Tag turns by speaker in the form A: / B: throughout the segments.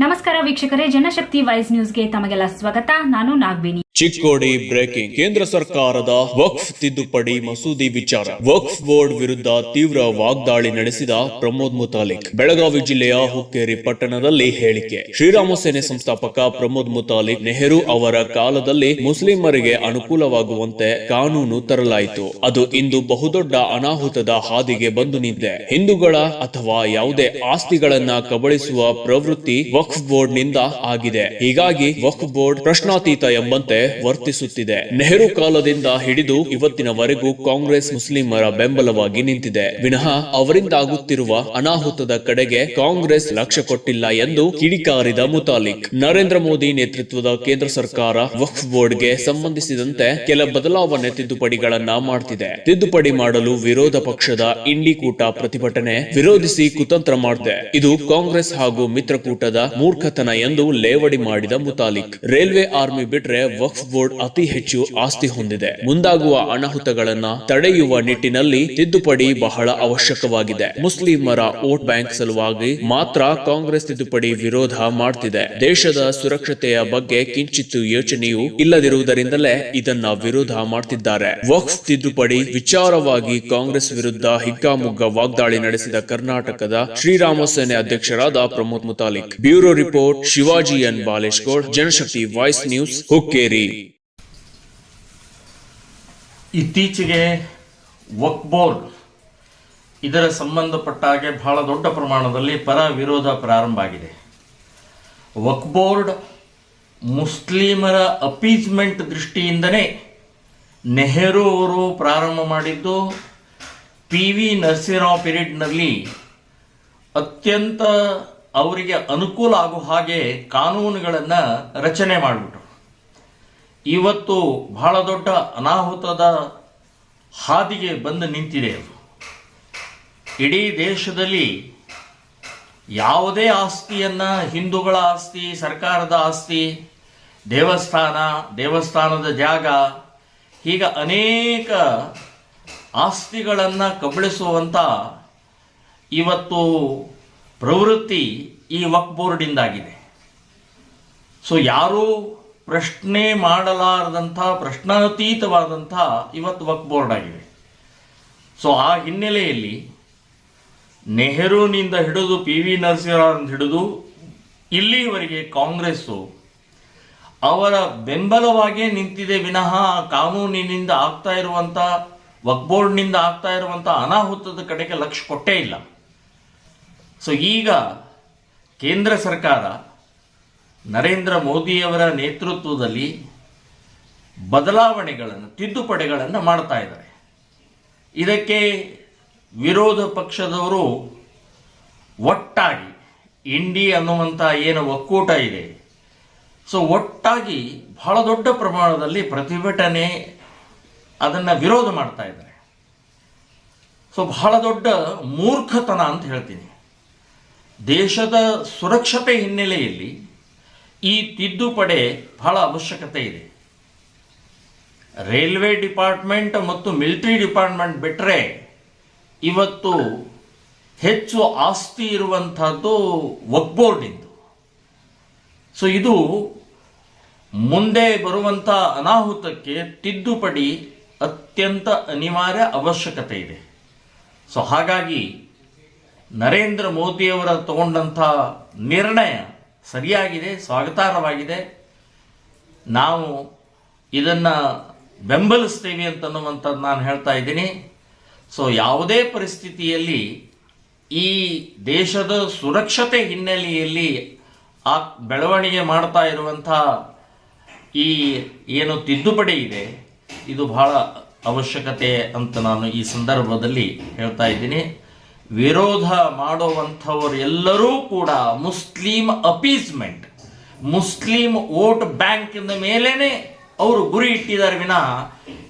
A: ನಮಸ್ಕಾರ ವೀಕ್ಷಕರೇ ಜನಶಕ್ತಿ ವಾಯ್ಸ್ ನ್ಯೂಸ್ಗೆ ತಮಗೆಲ್ಲ ಸ್ವಾಗತ. ನಾನು ನಾಗವೇಣಿ.
B: ಚಿಕ್ಕೋಡಿ ಬ್ರೇಕಿಂಗ್. ಕೇಂದ್ರ ಸರ್ಕಾರದ ವಕ್ಫ್ ತಿದ್ದುಪಡಿ ಮಸೂದಿ ವಿಚಾರ. ವಕ್ಫ್ ಬೋರ್ಡ್ ವಿರುದ್ಧ ತೀವ್ರ ವಾಗ್ದಾಳಿ ನಡೆಸಿದ ಪ್ರಮೋದ್ ಮುತಾಲಿಕ್. ಬೆಳಗಾವಿ ಜಿಲ್ಲೆಯ ಹುಕ್ಕೇರಿ ಪಟ್ಟಣದಲ್ಲಿ ಹೇಳಿಕೆ. ಶ್ರೀರಾಮ ಸೇನೆ ಸಂಸ್ಥಾಪಕ ಪ್ರಮೋದ್ ಮುತಾಲಿಕ್ ನೆಹರು ಅವರ ಕಾಲದಲ್ಲಿ ಮುಸ್ಲಿಮರಿಗೆ ಅನುಕೂಲವಾಗುವಂತೆ ಕಾನೂನು ತರಲಾಯಿತು. ಅದು ಇಂದು ಬಹುದೊಡ್ಡ ಅನಾಹುತದ ಹಾದಿಗೆ ಬಂದು ನಿಂತಿದೆ. ಹಿಂದೂಗಳ ಅಥವಾ ಯಾವುದೇ ಆಸ್ತಿಗಳನ್ನ ಕಬಳಿಸುವ ಪ್ರವೃತ್ತಿ ವಕ್ಫ್ ಬೋರ್ಡ್ನಿಂದ ಆಗಿದೆ. ಹೀಗಾಗಿ ವಕ್ಫ್ ಬೋರ್ಡ್ ಪ್ರಶ್ನಾತೀತ ಎಂಬಂತೆ ವರ್ತಿಸುತ್ತಿದೆ. ನೆಹರು ಕಾಲದಿಂದ ಹಿಡಿದು ಇವತ್ತಿನವರೆಗೂ ಕಾಂಗ್ರೆಸ್ ಮುಸ್ಲಿಮರ ಬೆಂಬಲವಾಗಿ ನಿಂತಿದೆ. ವಿನಃ ಅವರಿಂದಾಗುತ್ತಿರುವ ಅನಾಹುತದ ಕಡೆಗೆ ಕಾಂಗ್ರೆಸ್ ಲಕ್ಷ್ಯ ಕೊಟ್ಟಿಲ್ಲ ಎಂದು ಕಿಡಿಕಾರಿದ ಮುತಾಲಿಕ್. ನರೇಂದ್ರ ಮೋದಿ ನೇತೃತ್ವದ ಕೇಂದ್ರ ಸರ್ಕಾರ ವಕ್ಫ್ ಬೋರ್ಡ್ಗೆ ಸಂಬಂಧಿಸಿದಂತೆ ಕೆಲ ಬದಲಾವಣೆ ತಿದ್ದುಪಡಿಗಳನ್ನ ಮಾಡ್ತಿದೆ. ತಿದ್ದುಪಡಿ ಮಾಡಲು ವಿರೋಧ ಪಕ್ಷದ ಇಂಡಿ ಕೂಟ ಪ್ರತಿಭಟನೆ ವಿರೋಧಿಸಿ ಕುತಂತ್ರ ಮಾಡಿದೆ. ಇದು ಕಾಂಗ್ರೆಸ್ ಹಾಗೂ ಮಿತ್ರಕೂಟದ ಮೂರ್ಖತನ ಎಂದು ಲೇವಡಿ ಮಾಡಿದ ಮುತಾಲಿಕ್. ರೈಲ್ವೆ ಆರ್ಮಿ ಬಿಟ್ರೆ ವಕ್ಫ್ ಬೋರ್ಡ್ ಅತಿ ಹೆಚ್ಚು ಆಸ್ತಿ ಹೊಂದಿದೆ. ಮುಂದಾಗುವ ಅನಾಹುತಗಳನ್ನ ತಡೆಯುವ ನಿಟ್ಟಿನಲ್ಲಿ ತಿದ್ದುಪಡಿ ಬಹಳ ಅವಶ್ಯಕವಾಗಿದೆ. ಮುಸ್ಲಿಮರ ವೋಟ್ ಬ್ಯಾಂಕ್ ಸಲುವಾಗಿ ಮಾತ್ರ ಕಾಂಗ್ರೆಸ್ ತಿದ್ದುಪಡಿ ವಿರೋಧ ಮಾಡ್ತಿದೆ. ದೇಶದ ಸುರಕ್ಷತೆಯ ಬಗ್ಗೆ ಕಿಂಚಿತ್ತು ಯೋಚನೆಯೂ ಇಲ್ಲದಿರುವುದರಿಂದಲೇ ಇದನ್ನ ವಿರೋಧ ಮಾಡ್ತಿದ್ದಾರೆ. ವಕ್ಫ್ ತಿದ್ದುಪಡಿ ವಿಚಾರವಾಗಿ ಕಾಂಗ್ರೆಸ್ ವಿರುದ್ಧ ಹಿಗ್ಗಾಮುಗ್ಗ ವಾಗ್ದಾಳಿ ನಡೆಸಿದ ಕರ್ನಾಟಕದ ಶ್ರೀರಾಮ ಸೇನೆ ಅಧ್ಯಕ್ಷರಾದ Pramod Muthalik. Bureau report, Shivaji N. Baleshgoud Janashakti voice news, Hukkeri.
C: ಇತ್ತೀಚೆಗೆ ವಕ್ ಬೋರ್ಡ್ ಇದರ ಸಂಬಂಧಪಟ್ಟ ಹಾಗೆ ಬಹಳ ದೊಡ್ಡ ಪ್ರಮಾಣದಲ್ಲಿ ಪರ ವಿರೋಧ ಪ್ರಾರಂಭ ಆಗಿದೆ. ವಕ್ ಬೋರ್ಡ್ ಮುಸ್ಲಿಮರ ಅಪೀಸ್ಮೆಂಟ್ ದೃಷ್ಟಿಯಿಂದನೇ ನೆಹರು ಅವರು ಪ್ರಾರಂಭ ಮಾಡಿದ್ದು ಪಿ ವಿ ನರಸಿಂಹರಾವ್ ಪೀರಿಯಡ್ನಲ್ಲಿ ಅತ್ಯಂತ ಅವರಿಗೆ ಅನುಕೂಲ ಆಗೋ ಹಾಗೆ ಕಾನೂನುಗಳನ್ನು ರಚನೆ ಮಾಡಿಬಿಟ್ರು. ಇವತ್ತು ಬಹಳ ದೊಡ್ಡ ಅನಾಹುತದ ಹಾದಿಗೆ ಬಂದು ನಿಂತಿದೆ ಅದು. ಇಡೀ ದೇಶದಲ್ಲಿ ಯಾವುದೇ ಆಸ್ತಿಯನ್ನು, ಹಿಂದೂಗಳ ಆಸ್ತಿ, ಸರ್ಕಾರದ ಆಸ್ತಿ, ದೇವಸ್ಥಾನ, ದೇವಸ್ಥಾನದ ಜಾಗ, ಹೀಗ ಅನೇಕ ಆಸ್ತಿಗಳನ್ನು ಕಬಳಿಸುವಂಥ ಇವತ್ತು ಪ್ರವೃತ್ತಿ ಈ ವಕ್ ಬೋರ್ಡಿಂದಾಗಿದೆ ಸೊ ಯಾರೂ ಪ್ರಶ್ನೆ ಮಾಡಲಾರದಂಥ ಪ್ರಶ್ನಾತೀತವಾದಂಥ ಇವತ್ತು ವಕ್ ಬೋರ್ಡ್ ಆಗಿದೆ. ಸೊ ಆ ಹಿನ್ನೆಲೆಯಲ್ಲಿ ನೆಹರೂನಿಂದ ಹಿಡಿದು ಪಿ ವಿ ನರಸಿಂಹರಾವ್ ಹಿಡಿದು ಇಲ್ಲಿವರೆಗೆ ಕಾಂಗ್ರೆಸ್ಸು ಅವರ ಬೆಂಬಲವಾಗೇ ನಿಂತಿದೆ ವಿನಃ ಕಾನೂನಿನಿಂದ ಆಗ್ತಾ ಇರುವಂಥ ವಕ್ ಬೋರ್ಡ್ನಿಂದ ಆಗ್ತಾ ಇರುವಂಥ ಅನಾಹುತದ ಕಡೆಗೆ ಲಕ್ಷ್ಯ ಕೊಟ್ಟೇ ಇಲ್ಲ. ಸೊ ಈಗ ಕೇಂದ್ರ ಸರ್ಕಾರ ನರೇಂದ್ರ ಮೋದಿಯವರ ನೇತೃತ್ವದಲ್ಲಿ ಬದಲಾವಣೆಗಳನ್ನು, ತಿದ್ದುಪಡಿಗಳನ್ನು ಮಾಡ್ತಾ ಇದ್ದಾರೆ. ಇದಕ್ಕೆ ವಿರೋಧ ಪಕ್ಷದವರು ಒಟ್ಟಾಗಿ ಇಂಡಿ ಅನ್ನುವಂಥ ಏನು ಒಕ್ಕೂಟ ಇದೆ. ಸೊ, ಒಟ್ಟಾಗಿ ಬಹಳ ದೊಡ್ಡ ಪ್ರಮಾಣದಲ್ಲಿ ಪ್ರತಿಭಟನೆ ಅದನ್ನು ವಿರೋಧ ಮಾಡ್ತಾ ಇದ್ದಾರೆ. ಸೊ, ಬಹಳ ದೊಡ್ಡ ಮೂರ್ಖತನ ಅಂತ ಹೇಳ್ತೀನಿ. ದೇಶದ ಸುರಕ್ಷತೆ ಹಿನ್ನೆಲೆಯಲ್ಲಿ ಈ ತಿದ್ದುಪಡಿ ಬಹಳ ಅವಶ್ಯಕತೆ ಇದೆ. ರೈಲ್ವೆ ಡಿಪಾರ್ಟ್ಮೆಂಟ್ ಮತ್ತು ಮಿಲಿಟರಿ ಡಿಪಾರ್ಟ್ಮೆಂಟ್ ಬಿಟ್ಟರೆ ಇವತ್ತು ಹೆಚ್ಚು ಆಸ್ತಿ ಇರುವಂಥದ್ದು ವಕ್ಬೋರ್ಡಿಂದು ಸೊ ಇದು ಮುಂದೆ ಬರುವಂಥ ಅನಾಹುತಕ್ಕೆ ತಿದ್ದುಪಡಿ ಅತ್ಯಂತ ಅನಿವಾರ್ಯ ಅವಶ್ಯಕತೆ ಇದೆ. ಸೊ ಹಾಗಾಗಿ ನರೇಂದ್ರ ಮೋದಿಯವರ ತಗೊಂಡಂಥ ನಿರ್ಣಯ ಸರಿಯಾಗಿದೆ, ಸ್ವಾಗತಾರ್ಹವಾಗಿದೆ. ನಾವು ಇದನ್ನು ಬೆಂಬಲಿಸ್ತೇವೆ ಅಂತನ್ನುವಂಥದ್ದು ನಾನು ಹೇಳ್ತಾ ಇದ್ದೀನಿ. ಸೊ ಯಾವುದೇ ಪರಿಸ್ಥಿತಿಯಲ್ಲಿ ಈ ದೇಶದ ಸುರಕ್ಷತೆ ಹಿನ್ನೆಲೆಯಲ್ಲಿ ಆ ಬೆಳವಣಿಗೆ ಮಾಡ್ತಾ ಇರುವಂಥ ಈ ಏನು ತಿದ್ದುಪಡಿ ಇದೆ, ಇದು ಬಹಳ ಅವಶ್ಯಕತೆ ಅಂತ ನಾನು ಈ ಸಂದರ್ಭದಲ್ಲಿ ಹೇಳ್ತಾ ಇದ್ದೀನಿ. ವಿರೋಧ ಮಾಡುವಂಥವರೆಲ್ಲರೂ ಕೂಡ ಮುಸ್ಲಿಂ ಅಪೀಸ್ಮೆಂಟ್, ಮುಸ್ಲಿಂ ವೋಟ್ ಬ್ಯಾಂಕಿನ ಮೇಲೇ ಅವರು ಗುರಿ ಇಟ್ಟಿದ್ದಾರೆ ವಿನಃ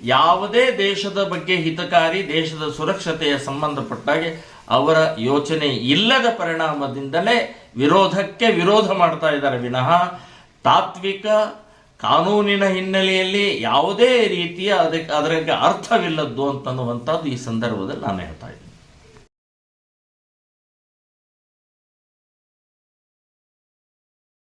C: ಯಾವುದೇ ದೇಶದ ಬಗ್ಗೆ ಹಿತಕಾರಿ, ದೇಶದ ಸುರಕ್ಷತೆಯ ಸಂಬಂಧಪಟ್ಟಾಗೆ ಅವರ ಯೋಚನೆ ಇಲ್ಲದ ಪರಿಣಾಮದಿಂದಲೇ ವಿರೋಧಕ್ಕೆ ವಿರೋಧ ಮಾಡ್ತಾ ಇದ್ದಾರೆ ವಿನಃ ತಾತ್ವಿಕ ಕಾನೂನಿನ ಹಿನ್ನೆಲೆಯಲ್ಲಿ ಯಾವುದೇ ರೀತಿಯ ಅದಕ್ಕೆ ಅದರಕ್ಕೆ ಅರ್ಥವಿಲ್ಲದ್ದು ಅಂತನ್ನುವಂಥದ್ದು ಈ ಸಂದರ್ಭದಲ್ಲಿ ನಾನು ಹೇಳ್ತಾ